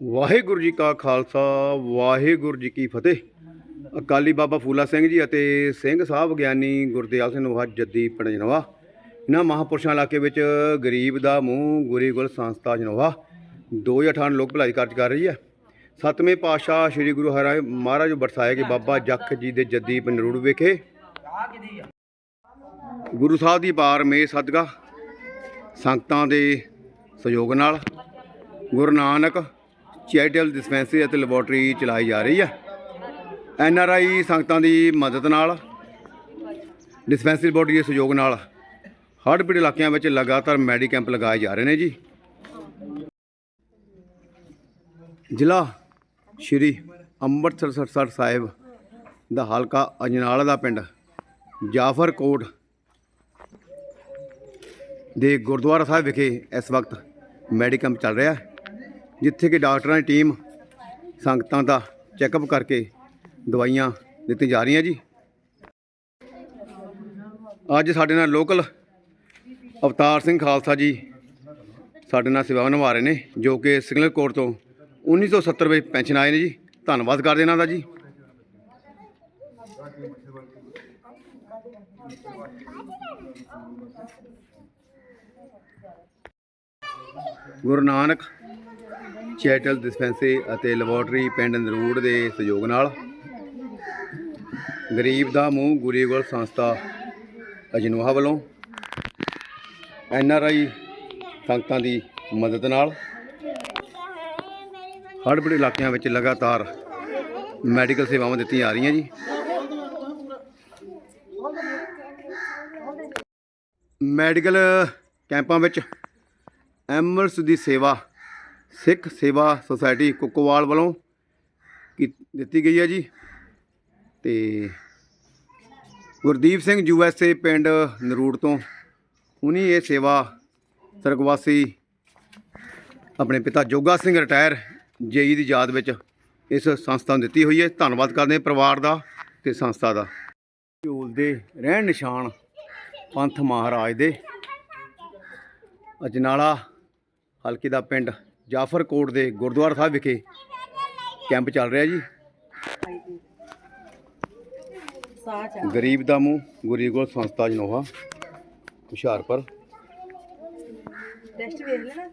ਵਾਹਿਗੁਰੂ ਜੀ ਕਾ ਖਾਲਸਾ, ਵਾਹਿਗੁਰੂ ਜੀ ਕੀ ਫਤਿਹ। ਅਕਾਲੀ ਬਾਬਾ ਫੂਲਾ ਸਿੰਘ ਜੀ ਅਤੇ ਸਿੰਘ ਸਾਹਿਬ ਗਿਆਨੀ ਗੁਰਦਿਆਲ ਸਿੰਘ ਨਵਾਜ ਜੱਦੀ ਪਿੰਡ ਜਨਵਾ ਇਹਨਾਂ ਮਹਾਪੁਰਸ਼ਾਂ ਇਲਾਕੇ ਵਿੱਚ ਗਰੀਬ ਦਾ ਮੂੰਹ, ਗੁਰੀ ਗੁਲ ਸੰਸਥਾ ਜਨਵਾ 2018 ਲੋਕ ਭਲਾਈ ਕਾਰਜ ਕਰ ਰਹੀ ਹੈ। ਸਤਵੇਂ ਪਾਤਸ਼ਾਹ ਸ੍ਰੀ ਗੁਰੂ ਹਰਿ ਮਹਾਰਾਜ ਬਰਸਾਏ ਕਿ ਬਾਬਾ ਜੱਖ ਜੀ ਦੇ ਜੱਦੀ ਪਿੰਡ ਵਿਖੇ। ਗੁਰੂ ਸਾਹਿਬ ਦੀ ਪਾਰ ਮੇ ਸਦਕਾ ਸੰਗਤਾਂ ਦੇ ਸਹਿਯੋਗ ਨਾਲ ਗੁਰੂ ਨਾਨਕ ਚੈਰੀਟੇਬਲ ਡਿਸਪੈਂਸਰੀ ਅਤੇ ਲੈਬੋਰਟਰੀ ਚਲਾਈ ਜਾ ਰਹੀ ਹੈ। ਐਨ ਆਰ ਆਈ ਸੰਗਤਾਂ ਦੀ ਮਦਦ ਨਾਲ, ਡਿਸਪੈਂਸਰੀ ਬੋਡੀ ਦੇ ਸਹਿਯੋਗ ਨਾਲ ਹੜ੍ਹ ਪੀੜਤ ਇਲਾਕਿਆਂ ਵਿੱਚ ਲਗਾਤਾਰ ਮੈਡੀ ਕੈਂਪ ਲਗਾਏ ਜਾ ਰਹੇ ਨੇ ਜੀ। ਜ਼ਿਲ੍ਹਾ ਸ਼੍ਰੀ ਅੰਮ੍ਰਿਤਸਰ ਸਰ ਸਾਹਿਬ ਦਾ ਹਲਕਾ ਅਜਨਾਲਾ ਦਾ ਪਿੰਡ ਜਾਫਰਕੋਟ ਦੇ ਗੁਰਦੁਆਰਾ ਸਾਹਿਬ ਵਿਖੇ ਇਸ ਵਕਤ ਮੈਡੀਕਮ ਚੱਲ ਰਿਹਾ ਹੈ। ਜਿੱਥੇ ਕਿ ਡਾਕਟਰਾਂ ਦੀ ਟੀਮ ਸੰਗਤਾਂ ਦਾ ਚੈੱਕਅਪ ਕਰਕੇ ਦਵਾਈਆਂ ਦਿੱਤੀਆਂ ਜਾ ਰਹੀਆਂ ਜੀ। ਅੱਜ ਸਾਡੇ ਨਾਲ ਲੋਕਲ ਅਵਤਾਰ ਸਿੰਘ ਖਾਲਸਾ ਜੀ ਸਾਡੇ ਨਾਲ ਸੇਵਾ ਨਿਭਾ ਰਹੇ ਨੇ, ਜੋ ਕਿ ਸਿਗਨਲ ਕੋਰਟ ਤੋਂ 1970 ਵਿੱਚ ਪੈਨਸ਼ਨ ਆਏ ਨੇ ਜੀ। ਧੰਨਵਾਦ ਕਰਦੇ ਇਹਨਾਂ ਦਾ ਜੀ। ਗੁਰੂ ਨਾਨਕ ਚੈਟਲ ਡਿਸਪੈਂਸਰੀ ਅਤੇ ਲੈਬੋਰਟਰੀ ਪਿੰਡ ਨਰੂੜ ਦੇ ਸਹਿਯੋਗ ਨਾਲ ਗਰੀਬ ਦਾ ਮੂੰਹ ਗੁਰੀਗੁਲ ਸੰਸਥਾ ਅਜਨੋਹਾ ਵੱਲੋਂ ਐਨ ਆਰ ਆਈ ਸੰਗਤਾਂ ਦੀ ਮਦਦ ਨਾਲ ਹੜ੍ਹ ਪੀੜਤ ਇਲਾਕਿਆਂ ਵਿੱਚ ਲਗਾਤਾਰ ਮੈਡੀਕਲ ਸੇਵਾਵਾਂ ਦਿੱਤੀਆਂ ਜਾ ਰਹੀਆਂ ਜੀ। ਮੈਡੀਕਲ ਕੈਂਪਾਂ ਵਿੱਚ ਐਮਰਸ ਦੀ ਸੇਵਾ ਸਿੱਖ ਸੇਵਾ ਸੁਸਾਇਟੀ ਕੁੱਕਵਾਲ ਵੱਲੋਂ ਕੀ ਦਿੱਤੀ ਗਈ ਹੈ ਜੀ। ਤੇ Gurdeep Singh U S A ਪਿੰਡ ਨਰੂੜ ਤੋਂ ਉਨੀ ਇਹ ਸੇਵਾ ਸਰਗਵਾਸੀ ਆਪਣੇ ਪਿਤਾ ਜੋਗਾ ਸਿੰਘ ਰਿਟਾਇਰ ਜੇਈ ਦੀ ਯਾਦ ਵਿੱਚ ਇਸ ਸੰਸਥਾ ਨੂੰ ਦਿੱਤੀ ਹੋਈ ਹੈ। ਧੰਨਵਾਦ ਕਰਦੇ ਹਾਂ ਪਰਿਵਾਰ ਦਾ ਤੇ ਸੰਸਥਾ ਦਾ। ਝੂਲ ਦੇ ਰਹਿਣ ਨਿਸ਼ਾਨ ਪੰਥ ਮਹਾਰਾਜ ਦੇ ਅਜਨਾਲਾ ਹਲਕੇ ਦਾ ਪਿੰਡ ਜਾਫਰਕੋਟ ਦੇ ਗੁਰਦੁਆਰਾ ਸਾਹਿਬ ਵਿਖੇ ਕੈਂਪ ਚੱਲ ਰਿਹਾ ਜੀ। ਗਰੀਬ ਦਾ ਮੂੰਹ ਗੁਰੀਗੋਲ ਸੰਸਥਾ ਜਨੋਹਾ, ਹੁਸ਼ਿਆਰਪੁਰ। ਟੈਸਟ ਵੇਖ ਲੈਣਾ।